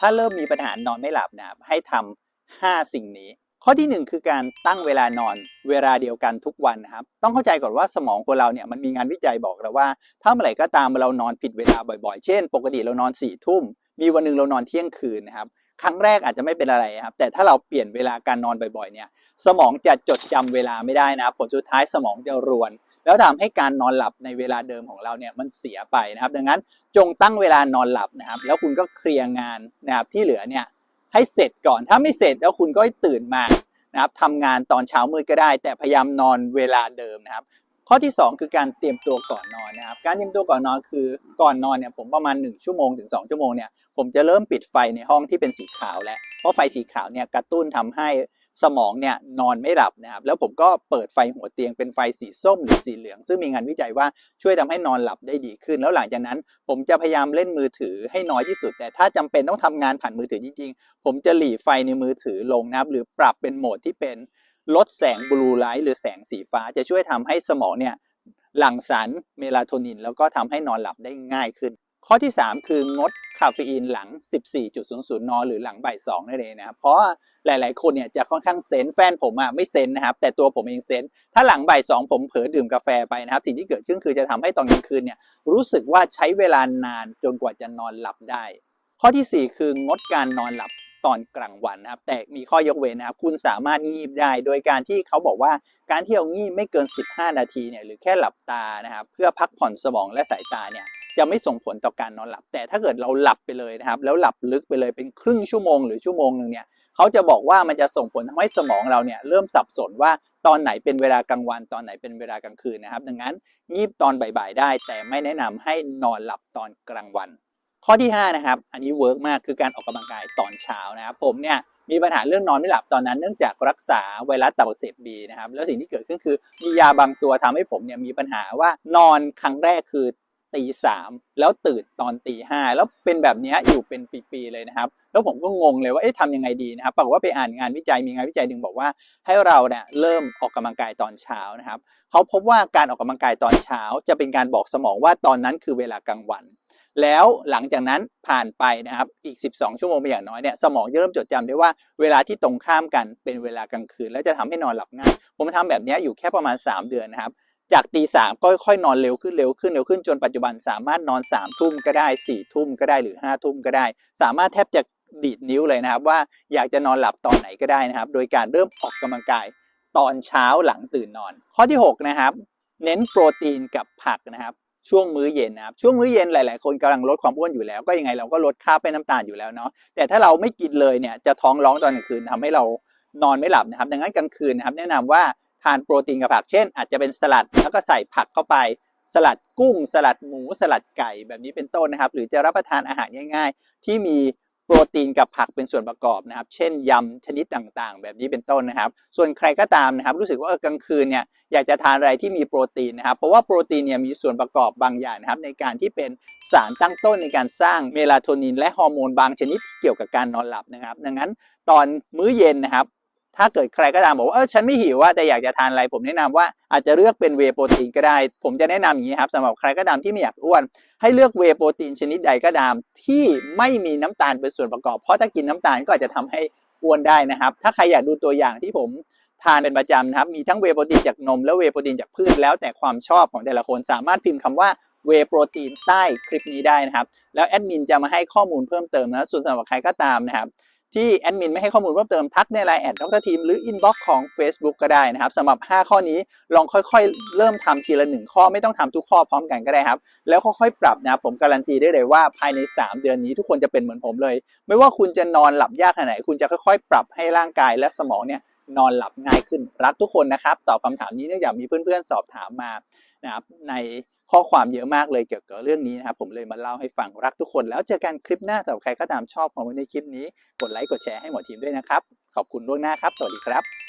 ถ้าเริ่มมีปัญหานอนไม่หลับนะครับให้ทำ5สิ่งนี้ ข้อทีหนึ่1 คือการตั้งเวลานอนเวลาเดียวกันทุกวันนะครับ ต้องเข้าใจก่อนว่าสมองคนเราเนี่ยมันมีงานวิจัยบอกเราว่า ถ้าเมื่อไหร่ก็ตามเรานอนผิดเวลาบ่อยๆ เช่น ปกติเรานอน4ี่ทุ่ม มีวันหนึ่งเรานอนเที่ยงคืนนะครับครั้งแรกอาจจะไม่เป็นอะไรครับ แต่ถ้าเราเปลี่ยนเวลาการนอนบ่อยๆเนี่ย สมองจะจดจำเวลาไม่ได้นะครับผลสุดท้ายสมองจะรวน แล้วทำให้การนอนหลับในเวลาเดิมของเราเนี่ยมันเสียไปนะครับ ดังนั้นจงตั้งเวลานอนหลับนะครับ แล้วคุณก็เคลียร์งานนะครับที่เหลือเนี่ยให้เสร็จก่อนถ้าไม่เสร็จแล้วคุณก็ตื่นมานะครับทำงานตอนเช้ามืดก็ได้ แต่พยายามนอนเวลาเดิมนะครับ ข้อที่ 2 คือการเตรียมตัวก่อนนอนนะครับ การเตรียมตัวก่อนนอนคือก่อนนอนเนี่ยผมประมาณ 1 ชั่วโมงถึง 2 ชั่วโมงเนี่ยผมจะเริ่มปิดไฟในห้องที่เป็นสีขาวแล้วเพราะไฟสีขาวเนี่ยกระตุ้นทำให้ สมองเนี่ยนอนไม่หลับนะครับแล้วผมก็เปิดไฟหัวเตียงเป็นไฟสีส้มหรือสีเหลือง ซึ่งมีงานวิจัยว่าช่วยทำให้นอนหลับได้ดีขึ้น แล้วหลังจากนั้น ผมจะพยายามเล่นมือถือให้น้อยที่สุด แต่ถ้าจำเป็นต้องทำงานผ่านมือถือจริงๆ ผมจะหลีไฟในมือถือลงนะครับหรือปรับเป็นโหมดที่เป็นลดแสงบลูไลท์หรือแสงสีฟ้าจะช่วยทำให้สมองเนี่ยหลั่งสารเมลาโทนิน แล้วก็ทำให้นอนหลับได้ง่ายขึ้น ข้อที่ 3 คืองดคาเฟอีนหลัง 14.00 น หรือหลังบ่าย2นั่นเองนะครับ เพราะหลาย ๆ คนเนี่ยจะค่อนข้างเซนแฟนผมอะไม่เซนนะครับ แต่ตัวผมเองเซน ถ้าหลังบ่าย2ผมเผลอดื่มกาแฟไปนะครับ สิ่งที่เกิดขึ้นคือจะทำให้ตอนกลางคืนเนี่ยรู้สึกว่าใช้เวลานานจนกว่าจะนอนหลับได้ ข้อทีสี่ 4 คืองดการนอนหลับตอนกลางวันนะครับ แต่มีข้อยกเว้นนะครับ คุณสามารถงีบได้ โดยการที่เขาบอกว่าการที่เรางีบไม่เกิน 15 นาทีเนี่ยหรือแค่หลับตานะครับ เพื่อพักผ่อนสมองและสายตาเนี่ย จะไม่ส่งผลต่อการนอนหลับ แต่ถ้าเกิดเราหลับไปเลยนะครับ แล้วหลับลึกไปเลยเป็นครึ่งชั่วโมงหรือชั่วโมงหนึ่งเนี่ยเขาจะบอกว่ามันจะส่งผลทำให้สมองเราเนี่ยเริ่มสับสนว่าตอนไหนเป็นเวลากลางวัน ตอนไหนเป็นเวลากลางคืนนะครับ ดังนั้นงีบตอนบ่ายๆได้ แต่ไม่แนะนำให้นอนหลับตอนกลางวัน ข้อที่5นะครับอันนี้เวิร์กมากคือการออกกำลังกายตอนเช้านะครับผมเนี่ยมีปัญหาเรื่องนอนไม่หลับตอนนั้นเนื่องจากรักษาไวรัสตับอักเสบบีนะครับแล้วสิ่งที่เกิดขึ้นคือมียาบางตัวทำให้ผมเนี่ยมีปัญหาว่านอนครั้งแรกคือ ตีสามแล้วตื่นตอนตีห้าแล้วเป็นแบบนี้อยู่เป็นปีๆเลยนะครับ แล้วผมก็งงเลยว่าเอ๊ะทำยังไงดีนะครับปรากฏว่าไปอ่านงานวิจัยมีงานวิจัยหนึ่งบอกว่าให้เราเนี่ยเริ่มออกกำลังกายตอนเช้านะครับเขาพบว่าการออกกำลังกายตอนเช้า จะเป็นการบอกสมองว่าตอนนั้นคือเวลากลางวัน แล้วหลังจากนั้นผ่านไปนะครับอีก 12 ชั่วโมงเป็นอย่างน้อยเนี่ยสมองจะเริ่มจดจำได้ว่าเวลาที่ตรงข้ามกันเป็นเวลากลางคืน แล้วจะทำให้นอนหลับง่ายผมทำแบบนี้อยู่แค่ประมาณ 3 เดือนนะครับ จากตีสามก็ค่อยนอนเร็วขึ้นเร็วขึ้นเร็วขึ้นจนปัจจุบันสามารถนอน3ามทุ่มก็ได้4ี่ทุ่มก็ได้หรือ5้าทุ่มก็ได้ สามารถแทบจะดีดนิ้วเลยนะครับ ว่าอยากจะนอนหลับตอนไหนก็ได้นะครับ โดยการเริ่มออกกำลังกายตอนเช้าหลังตื่นนอน ข้อที่ 6 นะครับ เน้นโปรตีนกับผักนะครับ ช่วงมื้อเย็นนะครับ ช่วงมื้อเย็นหลาย ๆ คนกำลังลดความอ้วนอยู่แล้ว ก็ยังไงเราก็ลดค่าเป็นน้ำตาลอยู่แล้วเนาะแต่ถ้าเราไม่กินเลยเนี่ยจะท้องร้องตอนกลางคืนทำให้เรานอนไม่หลับนะครับ ดังนั้นกลางคืนนะครับ แนะนำว่า ทานโปรตีนกับผักเช่น อาจจะเป็นสลัดแล้วก็ใส่ผักเข้าไป สลัดกุ้ง สลัดหมู สลัดไก่แบบนี้เป็นต้นนะครับ หรือจะรับประทานอาหารง่าย ๆ ที่มีโปรตีนกับผักเป็นส่วนประกอบนะครับ เช่นยำชนิดต่างๆ แบบนี้เป็นต้นนะครับ ส่วนใครก็ตามนะครับ รู้สึกว่าเออกลางคืนเนี่ยอยากจะทานอะไรที่มีโปรตีนนะครับ เพราะว่าโปรตีนเนี่ยมีส่วนประกอบบางอย่างนะครับ ในการที่เป็นสารตั้งต้นในการสร้างเมลาโทนิน และฮอร์โมนบางชนิดที่เกี่ยวกับการนอนหลับนะครับ ดังนั้นตอนมื้อเย็นนะครับ ถ้าเกิดใครก็ตามบอกว่าเออฉันไม่หิวว่าแต่อยากจะทานอะไร ผมแนะนำว่าอาจจะเลือกเป็นเวโปรตีนก็ได้ ผมจะแนะนำอย่างนี้ครับสำหรับใครก็ตามที่ไม่อยากอ้วน ให้เลือกเวโปรตีนชนิดใดก็ตาม ที่ไม่มีน้ำตาลเป็นส่วนประกอบ เพราะถ้ากินน้ำตาลก็อาจจะทำให้อ้วนได้นะครับ ถ้าใครอยากดูตัวอย่างที่ผมทานเป็นประจำนะครับ มีทั้งเวโปรตีนจากนมและเวโปรตีนจากพืชแล้วแต่ความชอบของแต่ละคนสามารถพิมพ์คำว่าเวโปรตีนใต้คลิปนี้ได้นะครับ แล้วแอดมินจะมาให้ข้อมูลเพิ่มเติมนะส่วนสำหรับใครก็ตามนะครับ ที่แอดมินไม่ให้ข้อมูลเพิ่มเติมทักในไลน์แอดดรทีมหรืออินบ็อกซ์ของ Facebook ก็ได้นะครับสำหรับ 5 ข้อนี้ลองค่อยๆ เริ่มทำทีละหนึ่งข้อไม่ต้องทำทุกข้อพร้อมกันก็ได้ครับ แล้วค่อยๆ ปรับนะผมการันตีได้เลยว่าภายใน 3 เดือนนี้ทุกคนจะเป็นเหมือนผมเลย ไม่ว่าคุณจะนอนหลับยากขนาดไหน คุณจะค่อยๆ ปรับให้ร่างกายและสมองเนี่ยนอนหลับง่ายขึ้น รักทุกคนนะครับ ตอบคำถามนี้เนื่องจากมีเพื่อนๆสอบถามมานะครับใน ข้อความเยอะมากเลยเกี่ยวกับเรื่องนี้นะครับ ผมเลยมาเล่าให้ฟังรักทุกคน แล้วเจอกันคลิปหน้าสำหรับใครก็ตามชอบคอมเมในคลิปนี้ กดไลค์กดแชร์ให้หมอทีมด้วยนะครับ ขอบคุณล่วงหน้าครับ สวัสดีครับ